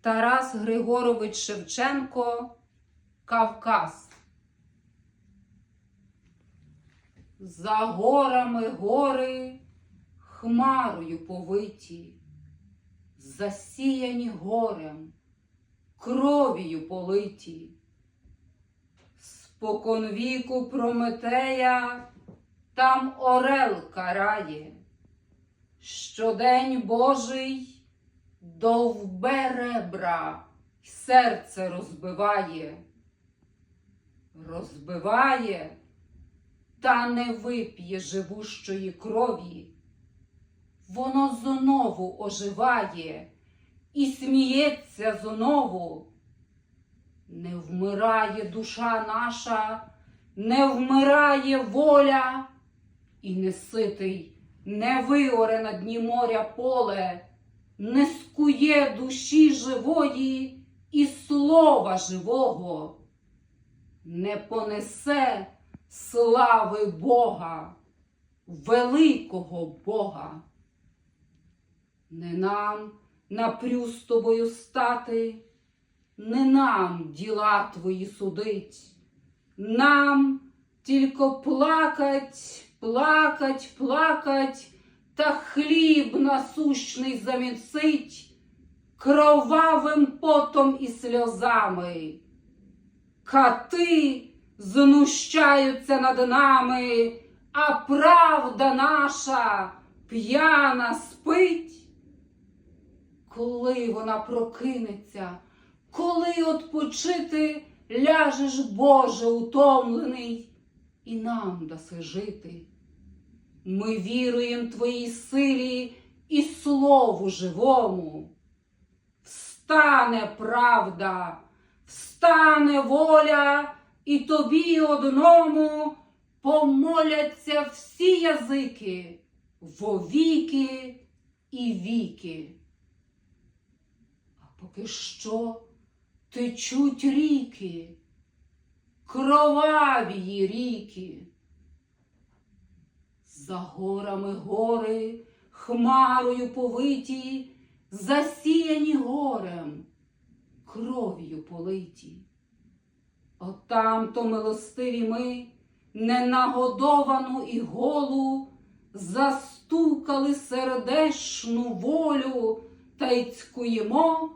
Тарас Григорович Шевченко Кавказ. За горами гори хмарою повиті, засіяні горем, кров'ю политі. Споконвіку Прометея там орел карає, щодень Божий довбе ребра серце розбиває, розбиває, та не вип'є живущої крові, воно знову оживає і сміється знову. Не вмирає душа наша, не вмирає воля, і не ситий, не виоре на дні моря поле, не скує душі живої і слова живого, не понесе слави Бога, великого Бога. Не нам напрю тобою стати, не нам діла твої судить, нам тільки плакать, плакать, плакать, та хліб насущний замісить кровавим потом і сльозами. Кати знущаються над нами, а правда наша п'яна спить. Коли вона прокинеться, коли отпочити ляжеш, Боже, утомлений, і нам даси жити. Ми віруємо Твоїй силі і слову живому. Встане правда, встане воля, і тобі одному помоляться всі язики вовіки і віки. А поки що течуть ріки, кроваві ріки. За горами гори, хмарою повиті, засіяні горем, кров'ю политі. Отам то милостиві ми, ненагодовану і голу, застукали сердешну волю та й цькуємо.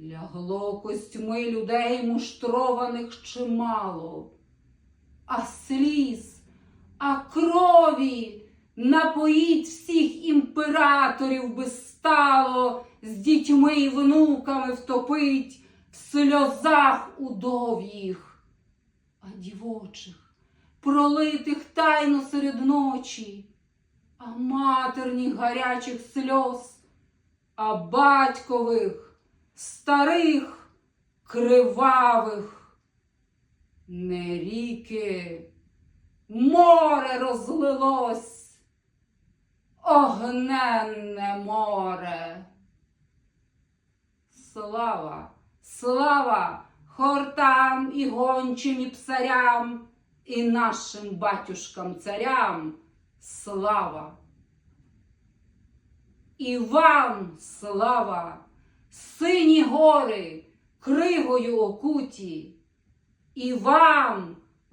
Лягло костьми людей муштрованих чимало, а сліз, а крові напоїть всіх імператорів би стало, з дітьми й внуками втопить в сльозах удов'їх, а дівочих, пролитих тайно серед ночі, а матерніх гарячих сльоз, а батькових старих, кривавих, не ріки, море розлилось, огненне море. Слава, слава хортам і гончим і псарям, і нашим батюшкам царям слава. І вам слава! сині гори кригою окуті, і вам,